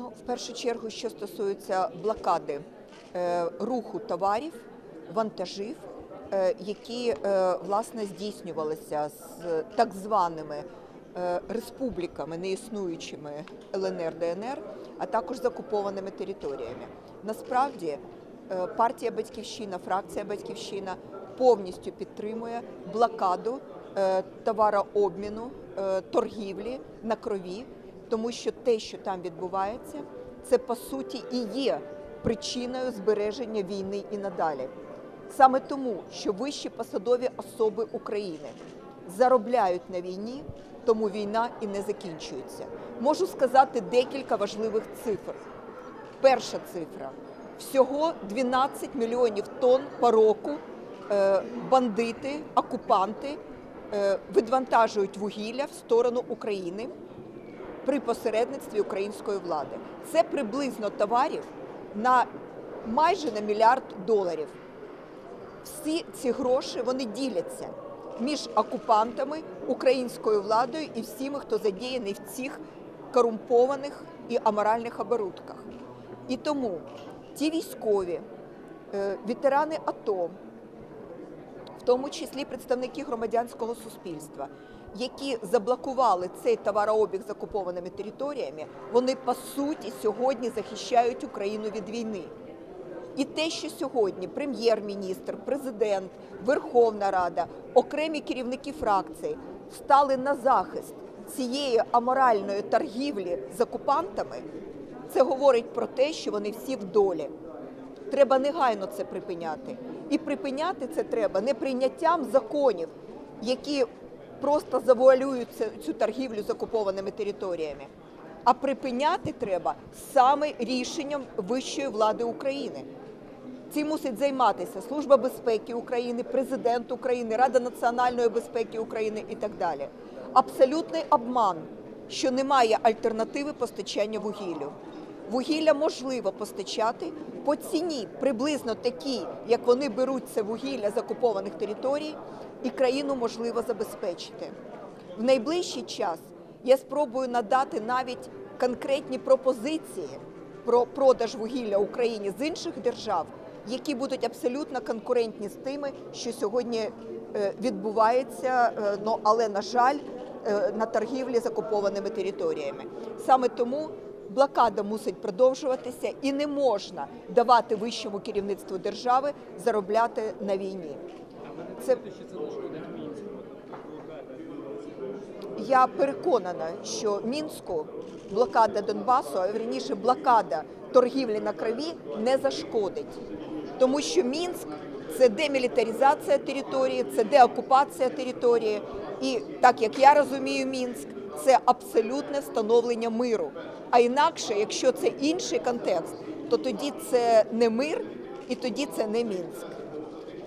Ну, в першу чергу, що стосується блокади е, руху товарів, вантажів, е, які е, власне здійснювалися з так званими республіками, неіснуючими ЛНР, ДНР, а також з окупованими територіями. Насправді партія Батьківщина, фракція Батьківщина повністю підтримує блокаду товарообміну, торгівлі на крові тому що те, що там відбувається, це по суті і є причиною збереження війни і надалі. Саме тому, що вищі посадові особи України заробляють на війні, тому війна і не закінчується. Можу сказати декілька важливих цифр. Перша цифра всього 12 мільйонів тонн по року е, бандити, окупанти е, відвантажують вугілля в сторону України при посередництві української влади. Це приблизно товарів на майже на мільярд доларів. Всі ці гроші вони діляться між окупантами, українською владою і всіми, хто задіяний в цих корумпованих і аморальних оборудках. І тому ті військові, е, ветерани АТО, в тому числі представники громадянського суспільства, які заблокували цей товарообіг з окупованими територіями, вони по суті сьогодні захищають Україну від війни. І те, що сьогодні прем'єр-міністр, президент, Верховна Рада, окремі керівники фракції стали на захист цієї аморальної торгівлі з окупантами, це говорить про те, що вони всі в долі. Треба негайно це припиняти. І припиняти це треба не прийняттям законів, які просто завуалюють цю- торгівлю з окупованими територіями. А припиняти треба саме рішенням вищої влади України. Цим мусить займатися Служба безпеки України, президент України, Рада національної безпеки України і так далі. Абсолютний обман, що немає альтернативи постачання вугіллю. Вугілля можливо постачати по ціні приблизно такій, як вони беруть це вугілля з окупованих територій, і країну можливо забезпечити. В найближчий час я спробую надати навіть конкретні пропозиції про продаж вугілля Україні з інших держав, які будуть абсолютно конкурентні з тими, що сьогодні е, відбувається, е, ну але на жаль, е, на торгівлі з окупованими територіями. Саме тому блокада мусить продовжуватися і не можна давати вищому керівництву держави заробляти на війні. Це я переконана, що мінську блокада Донбасу, а вірніше блокада торгівлі на крові не зашкодить, тому що Мінськ це демілітаризація території, це деокупація території, і так як я розумію, Мінськ це абсолютне встановлення миру. А інакше, якщо це інший контекст, то тоді це не мир і тоді це не Мінськ.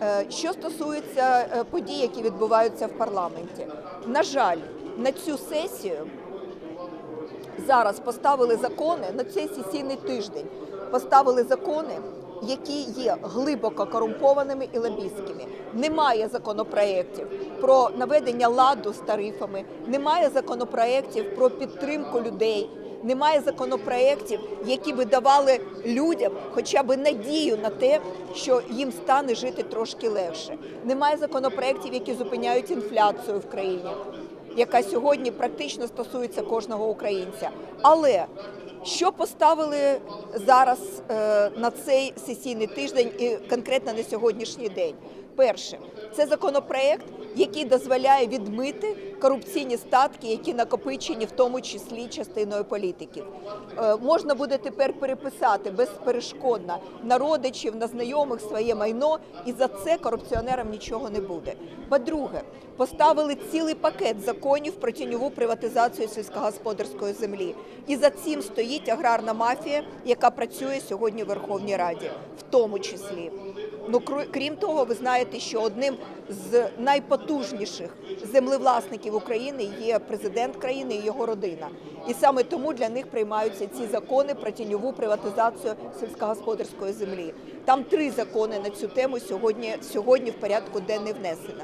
Е, Що стосується е, подій, які відбуваються в парламенті, на жаль, на цю сесію зараз поставили закони на цей сесійний тиждень. Поставили закони, які є глибоко корумпованими і лобістськими. Немає законопроєктів про наведення ладу з тарифами, немає законопроєктів про підтримку людей. Немає законопроєктів, які би давали людям хоча б надію на те, що їм стане жити трошки легше. Немає законопроєктів, які зупиняють інфляцію в країні, яка сьогодні практично стосується кожного українця. Але що поставили зараз е, на цей сесійний тиждень і конкретно на сьогоднішній день? Перше, це законопроект, який дозволяє відмити корупційні статки, які накопичені в тому числі частиною політиків. Е, можна буде тепер переписати безперешкодно на родичів, на знайомих своє майно, і за це корупціонерам нічого не буде. По-друге, поставили цілий пакет законів про тіньову приватизацію сільськогосподарської землі. І за цим стоїть аграрна мафія, яка працює сьогодні в Верховній Раді, в тому числі. Ну крім того, ви знаєте, що одним з найпотужніших землевласників України є президент країни і його родина. І саме тому для них приймаються ці закони про тіньову приватизацію сільськогосподарської землі. Там три закони на цю тему сьогодні, сьогодні в порядку денний внесено.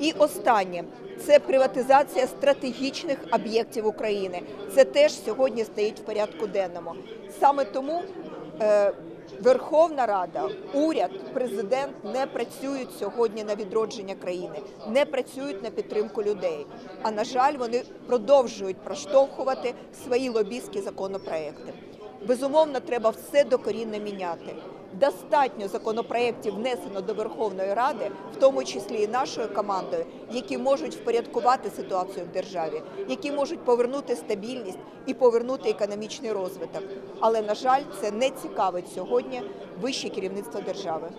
І останнє це приватизація стратегічних об'єктів України. Це теж сьогодні стоїть в порядку денному. Саме тому е, Верховна Рада, уряд, президент не працюють сьогодні на відродження країни, не працюють на підтримку людей. А на жаль, вони продовжують проштовхувати свої лобістські законопроекти. Безумовно, треба все докорінно міняти. Достатньо законопроєктів внесено до Верховної Ради, в тому числі і нашою командою, які можуть впорядкувати ситуацію в державі, які можуть повернути стабільність і повернути економічний розвиток. Але на жаль, це не цікавить сьогодні вище керівництво держави.